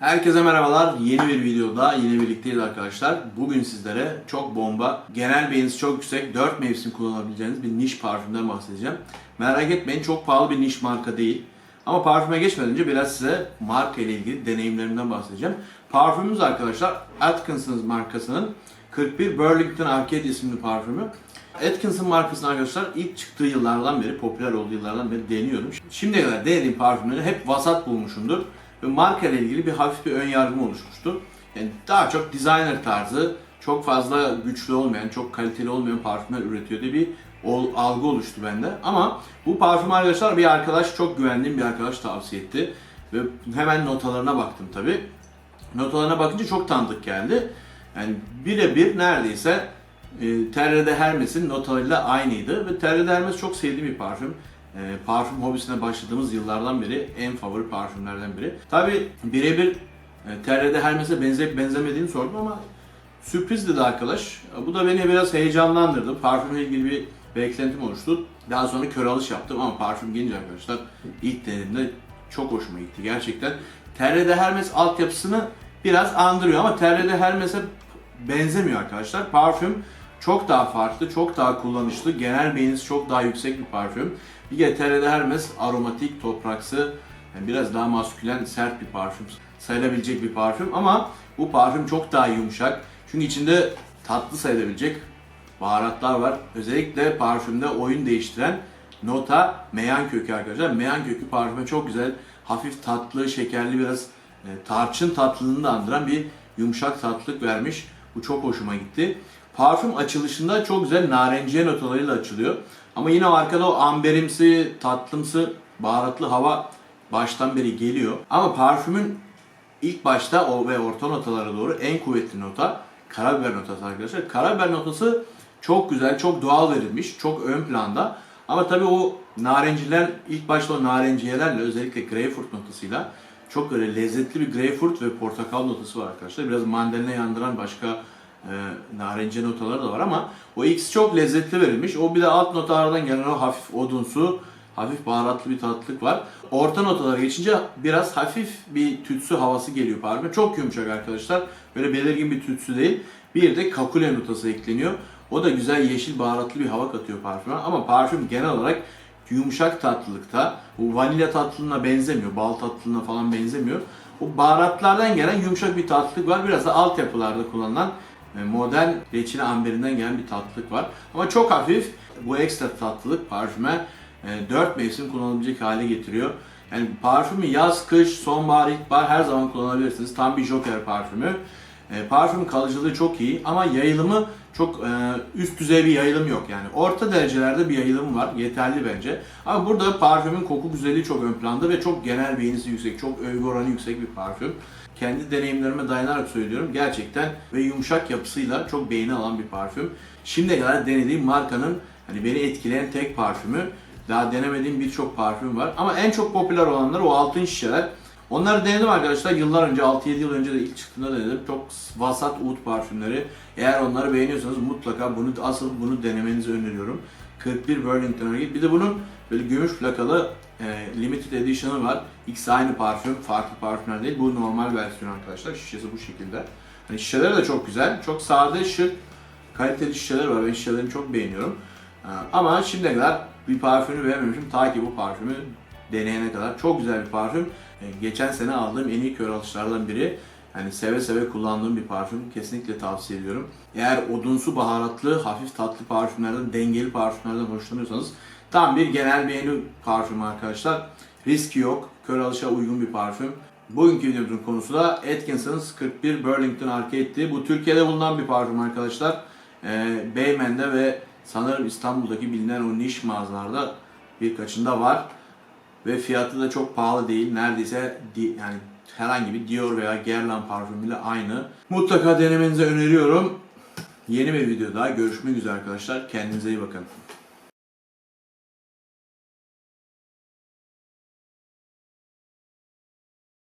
Herkese merhabalar. Yeni bir videoda yine birlikteyiz arkadaşlar. Bugün sizlere çok bomba, genel beğenisi çok yüksek, 4 mevsim kullanabileceğiniz bir niş parfümden bahsedeceğim. Merak etmeyin çok pahalı bir niş marka değil. Ama parfüme geçmeden önce biraz size marka ile ilgili deneyimlerimden bahsedeceğim. Parfümümüz arkadaşlar Atkinson markasının 41 Burlington Arcade isimli parfümü. Atkinson markasının arkadaşlar ilk çıktığı yıllardan beri, popüler olduğu yıllardan beri deniyorum. Şimdiye kadar denediğim parfümleri hep vasat bulmuşumdur. Ve marka ile ilgili bir hafif bir ön yargım oluşmuştu. Yani daha çok designer tarzı, çok fazla güçlü olmayan, çok kaliteli olmayan parfümler üretiyor diye bir algı oluştu bende. Ama bu parfüm arkadaşlar bir arkadaş, çok güvendiğim bir arkadaş tavsiye etti. Ve hemen notalarına baktım tabi. Notalarına bakınca çok tanıdık geldi. Yani birebir neredeyse e, Terre de Hermes'in notalarıyla aynıydı. Ve Terre de Hermes çok sevdiğim bir parfüm. E, parfüm hobisine başladığımız yıllardan beri en favori parfümlerden biri. Tabi birebir e, Terre de Hermes'e benzeyip benzemediğini sordum ama sürpriz dedi arkadaş. Bu da beni biraz heyecanlandırdı. Parfümle ilgili bir beklentim oluştu. Daha sonra kör alış yaptım ama parfüm gelince arkadaşlar ilk denediğimde çok hoşuma gitti gerçekten. Terre de Hermes altyapısını biraz andırıyor ama Terre de Hermes'e benzemiyor arkadaşlar. Parfüm çok daha farklı, çok daha kullanışlı, genel beğenisi çok daha yüksek bir parfüm. Bir de Terre Hermes aromatik, topraksı, yani biraz daha maskülen, sert bir parfüm sayılabilecek bir parfüm ama bu parfüm çok daha yumuşak. Çünkü içinde tatlı sayılabilecek baharatlar var. Özellikle parfümde oyun değiştiren nota meyan kökü arkadaşlar. Meyan kökü parfüme çok güzel, hafif tatlı, şekerli biraz e, tarçın tatlılığını da andıran bir yumuşak tatlılık vermiş. Bu çok hoşuma gitti. Parfüm açılışında çok güzel narenciye notalarıyla açılıyor. Ama yine arkada o amberimsi, tatlımsı, baharatlı hava baştan beri geliyor. Ama parfümün ilk başta o ve orta notalara doğru en kuvvetli nota karabiber notası arkadaşlar. Karabiber notası çok güzel, çok doğal verilmiş, çok ön planda. Ama tabii o narenciler ilk başta o narenciyelerle özellikle greyfurt notasıyla çok böyle lezzetli bir greyfurt ve portakal notası var arkadaşlar. Biraz mandalina yandıran başka e, narenciye notaları da var ama o ikisi çok lezzetli verilmiş. O bir de alt notalardan gelen o hafif odunsu, hafif baharatlı bir tatlılık var. Orta notalara geçince biraz hafif bir tütsü havası geliyor parfüme. Çok yumuşak arkadaşlar. Böyle belirgin bir tütsü değil. Bir de kakule notası ekleniyor. O da güzel yeşil baharatlı bir hava katıyor parfüme. Ama parfüm genel olarak yumuşak tatlılıkta. Bu vanilya tatlılığına benzemiyor. Bal tatlılığına falan benzemiyor. O baharatlardan gelen yumuşak bir tatlılık var. Biraz da altyapılarda kullanılan e, modern reçine amberinden gelen bir tatlılık var. Ama çok hafif bu ekstra tatlılık parfüme 4 mevsim kullanılabilecek hale getiriyor. Yani parfümü yaz, kış, sonbahar, ilkbahar her zaman kullanabilirsiniz. Tam bir joker parfümü. E, parfümün kalıcılığı çok iyi ama yayılımı çok e, üst düzey bir yayılım yok. Yani orta derecelerde bir yayılım var. Yeterli bence. Ama burada parfümün koku güzelliği çok ön planda ve çok genel beğenisi yüksek. Çok övgü oranı yüksek bir parfüm. Kendi deneyimlerime dayanarak söylüyorum. Gerçekten ve yumuşak yapısıyla çok beğeni alan bir parfüm. Şimdiye kadar denediğim markanın hani beni etkileyen tek parfümü. Daha denemediğim birçok parfüm var. Ama en çok popüler olanlar o altın şişeler. Onları denedim arkadaşlar. Yıllar önce, 6-7 yıl önce de ilk çıktığında denedim. Çok vasat oud parfümleri. Eğer onları beğeniyorsanız mutlaka bunu asıl bunu denemenizi öneriyorum. 41 Burlington Arcade. Bir de bunun böyle gümüş plakalı e, limited edition'ı var. İkisi aynı parfüm, farklı parfümler değil. Bu normal versiyon arkadaşlar. Şişesi bu şekilde. Hani şişeleri de çok güzel. Çok sade, şık, kaliteli şişeler var. Ben şişelerini çok beğeniyorum. E, ama şimdiye kadar bir parfümü beğenmemişim. Ta ki bu parfümü deneyene kadar. Çok güzel bir parfüm. E, Geçen sene aldığım en iyi kör alışlardan biri. Yani seve seve kullandığım bir parfüm. Kesinlikle tavsiye ediyorum. Eğer odunsu baharatlı, hafif tatlı parfümlerden, dengeli parfümlerden hoşlanıyorsanız tam bir genel beğeni parfümü arkadaşlar. Riski yok. Kör alışa uygun bir parfüm. Bugünkü videomuzun konusu da Atkinson's 41 Burlington Arcade'ti. Bu Türkiye'de bulunan bir parfüm arkadaşlar. Ee, Beymen'de ve sanırım İstanbul'daki bilinen o niş mağazalarda birkaçında var. Ve fiyatı da çok pahalı değil. Neredeyse yani herhangi bir Dior veya Guerlain parfümüyle aynı. Mutlaka denemenizi öneriyorum. Yeni bir videoda görüşmek üzere arkadaşlar. Kendinize iyi bakın.